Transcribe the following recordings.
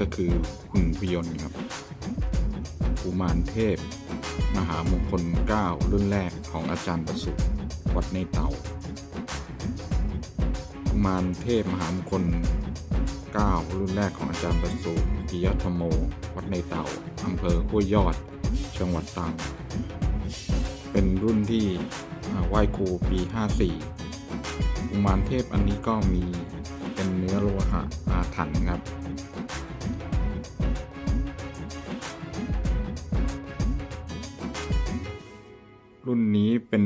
ก็คือหุ่นพยนต์ครับกุมารเทพ มหามงคลเก้ารุ่นแรกของอาจารย์ประสุทธิ์วัดในเตากุมารเทพมหามงคลเก้ารุ่นแรกของอาจารย์ประสูติปิยธรรมโม วัดในเตาอำเภอห้วยยอด จังหวัดตรังเป็นรุ่นที่อ่าไหว้ครูปี 54กุมารเทพอันนี้ก็มีเป็นเนื้อโลหะอาถรรพ์ครับ รุ่นนี้เป็น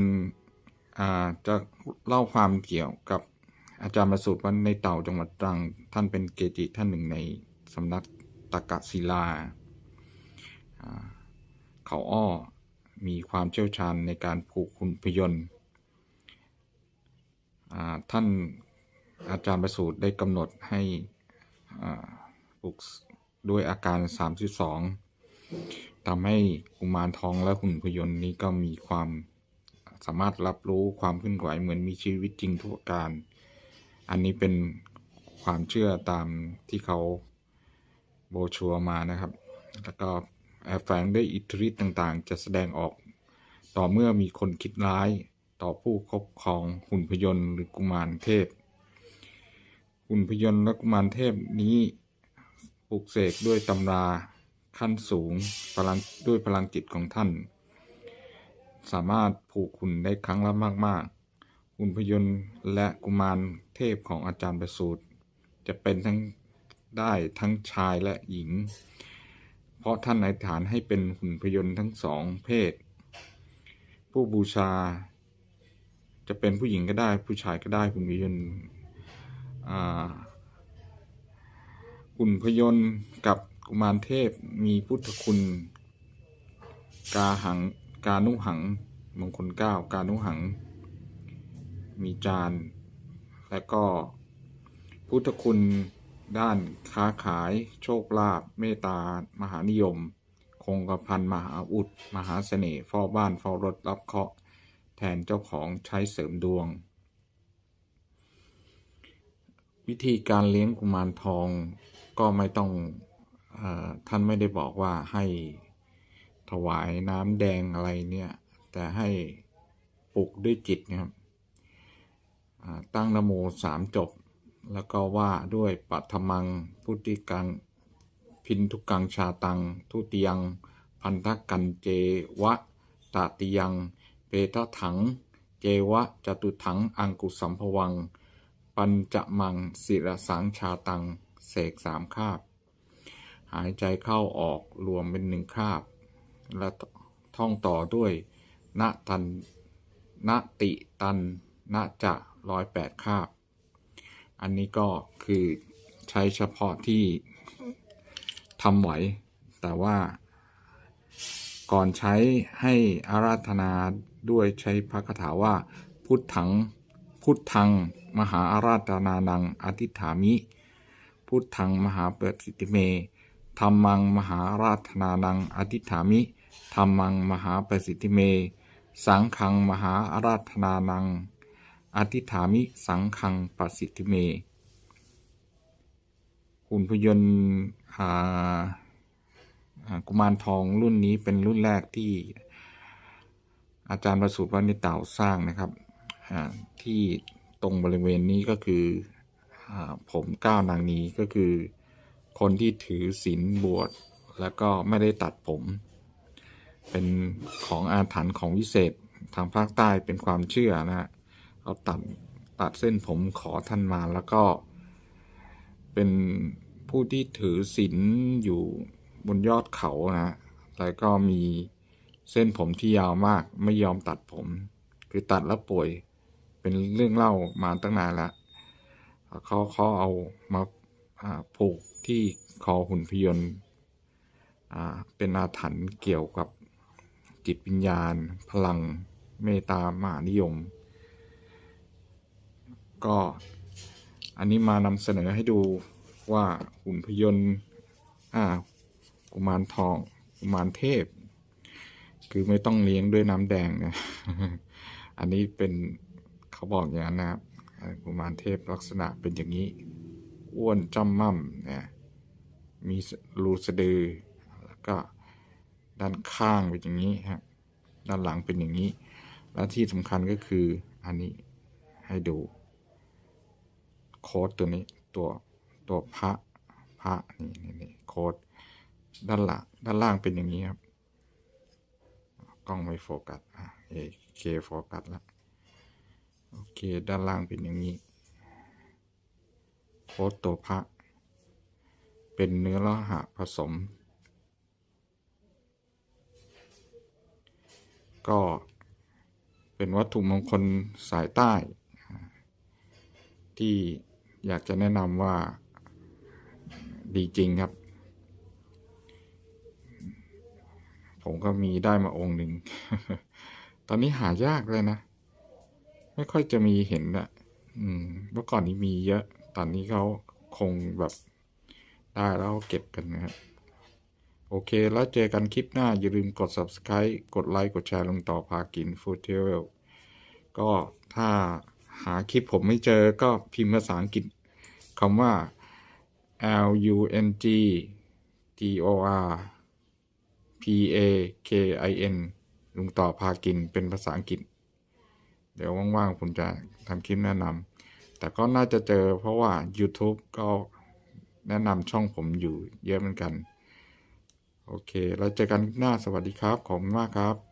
จะเล่าความเกี่ยวกับอาจารย์ประสูติวัดในเต่าจังหวัดตรัง ท่านเป็นเกจิท่านหนึ่งในสำนักตากะศิลา เขาอ้อมีความเชี่ยวชาญในการผูกคุณพยนต์ท่านอาจารย์ประสูติได้กำหนดให้ปลูกด้วยอาการ 32ทำให้กุมารทองและหุ่นพยนต์นี้ก็มีความสามารถรับรู้ความเคลื่อนไหวเหมือนมีชีวิตจริงทุกการ อันนี้เป็นความเชื่อตามที่เขาโบชัวมานะครับ แล้วก็แอบแฝงด้วยอิทธิฤทธิ์ต่างๆ จะแสดงออก ต่อเมื่อมีคนคิดร้ายต่อผู้ครอบครองหุ่นพยนต์หรือกุมารเทพ หุ่นพยนต์และกุมารเทพนี้ปลุกเสกด้วยตำรา ขั้นสูงพลังด้วยพลังจิตของท่าน สามารถผูกหุ่นได้ครั้งละมากๆ หุ่นพยนต์และกุมารเทพของอาจารย์ประสูตรจะเป็นทั้งได้ทั้งชายและหญิง เพราะท่านอธิษฐานให้เป็นหุ่นพยนต์ทั้งสองเพศ ผู้บูชา จะเป็นผู้หญิงก็ได้ ผู้ชายก็ได้หุ่นพยนต์หุ่นพยนต์กับ กุมารเทพมีพุทธคุณ กาหัง กานุหัง มงคลเก้ากานุหัง มีจาน และก็พุทธคุณด้านค้าขายโชคลาภเมตตามหานิยม คงกระพันมหาอุด มหาเสน่ห์เฝ้าบ้านเฝ้ารถรับเคาะ แทนเจ้าของใช้เสริมดวง วิธีการเลี้ยงกุมารทองก็ไม่ต้อง ท่านไม่ได้บอกว่าให้ถวายน้ำแดงอะไรเนี่ย แต่ให้ปลุกด้วยจิตนะครับตั้งนะโมสามจบ แล้วก็ว่าด้วยปัทมัง พุทธิกัง พินทุกังชาตัง ทุติยัง พันธกันเจวะตาติยัง เปทะถัง เจวะจตุถัง อังกุสัมภวัง ปัญจมังศิรสังชาตัง เสกสามคาบ หายใจเข้าออกรวมเป็นหนึ่งคาบ และท่องต่อด้วยณตันณติตันณจะร้อยแปดคาบ อันนี้ก็คือใช้เฉพาะที่ทำไหว แต่ว่าก่อนใช้ให้อาราธนาด้วยใช้พระคาถาว่า พุทธัง พุทธัง มหาอาราธนานังอธิษฐามิ พุทธัง มหาเปิดสิทธิเม ธรรมังมหาราธนานังอธิษฐามิธรรมังมหาประสิทธิเม สังฆังมหาราธนานัง อธิษฐามิสังฆังประสิทธิเม หุ่นพยนต์กุมารทองรุ่นนี้เป็นรุ่นแรกที่อาจารย์ประสูติวัดในเต่าสร้างนะครับที่ตรงบริเวณนี้ก็คืออผมก้าวนางนี้ก็คือ คนที่ถือศีลบวชแล้วก็ไม่ได้ตัดผม เป็นของอาถรรพ์ของวิเศษทางภาคใต้เป็นความเชื่อนะฮะเขาตัดตัดเส้นผมขอท่านมาแล้วก็ เป็นผู้ที่ถือศีลอยู่บนยอดเขานะแล้วก็มีเส้นผมที่ยาวมากไม่ยอมตัดผม คือตัดแล้วป่วย เป็นเรื่องเล่ามาตั้งนานแล้วเขาเขาเอามาผูก ที่คอหุ่นพยนต์เป็นอาถรรพ์เกี่ยวกับจิตวิญญาณ พลังเมตตามหานิยม ก็อันนี้มานำเสนอให้ดูว่าหุ่นพยนต์อ่ากุมารทองกุมารเทพ คือไม่ต้องเลี้ยงด้วยน้ำแดงนะอันนี้เป็นเขาบอกอย่างนั้นนะครับกุมารเทพลักษณะเป็นอย่างนี้ อ้วนจ้ำม่ำเนี่ย มีรูสะดือแล้วก็ด้านข้างเป็นอย่างนี้ครับด้านหลังเป็นอย่างนี้ และที่สำคัญก็คืออันนี้ให้ดูโค้ดตัวนี้ตัวตัวพระพระนี่นี่นี่โค้ดด้านหลังด้านล่างเป็นอย่างนี้ครับกล้องไม่โฟกัสอะโอเคโฟกัสแล้วโอเค ด้านล่างเป็นอย่างนี้โค้ดตัวพระ เป็นเนื้อโลหะผสม ก็เป็นวัตถุมงคลสายใต้ ที่อยากจะแนะนำว่าดีจริงครับ ผมก็มีได้มาองค์หนึ่ง ตอนนี้หายากเลยนะ ไม่ค่อยจะมีเห็นอะเมื่อก่อนนี้มีเยอะ ตอนนี้เขาคงแบบ ได้แล้วเก็บกันนะครับโอเค แล้วเจอกันคลิปหน้า อย่าลืมกด subscribe กดไลค์ กดแชร์ลงต่อพากิน Food Travel ก็ถ้าหาคลิปผมไม่เจอก็พิมพ์ภาษาอังกฤษคำว่า L U N G T O R P A K I N ลุงต่อพากินเป็นภาษาอังกฤษ เดี๋ยวว่างๆ ผมจะทำคลิปแนะนำแต่ก็น่าจะเจอเพราะว่า YouTube ก็ แนะนำช่องผมอยู่เยอะเหมือนกัน โอเคแล้วเจอกันหน้าสวัสดีครับ ขอบคุณมากครับ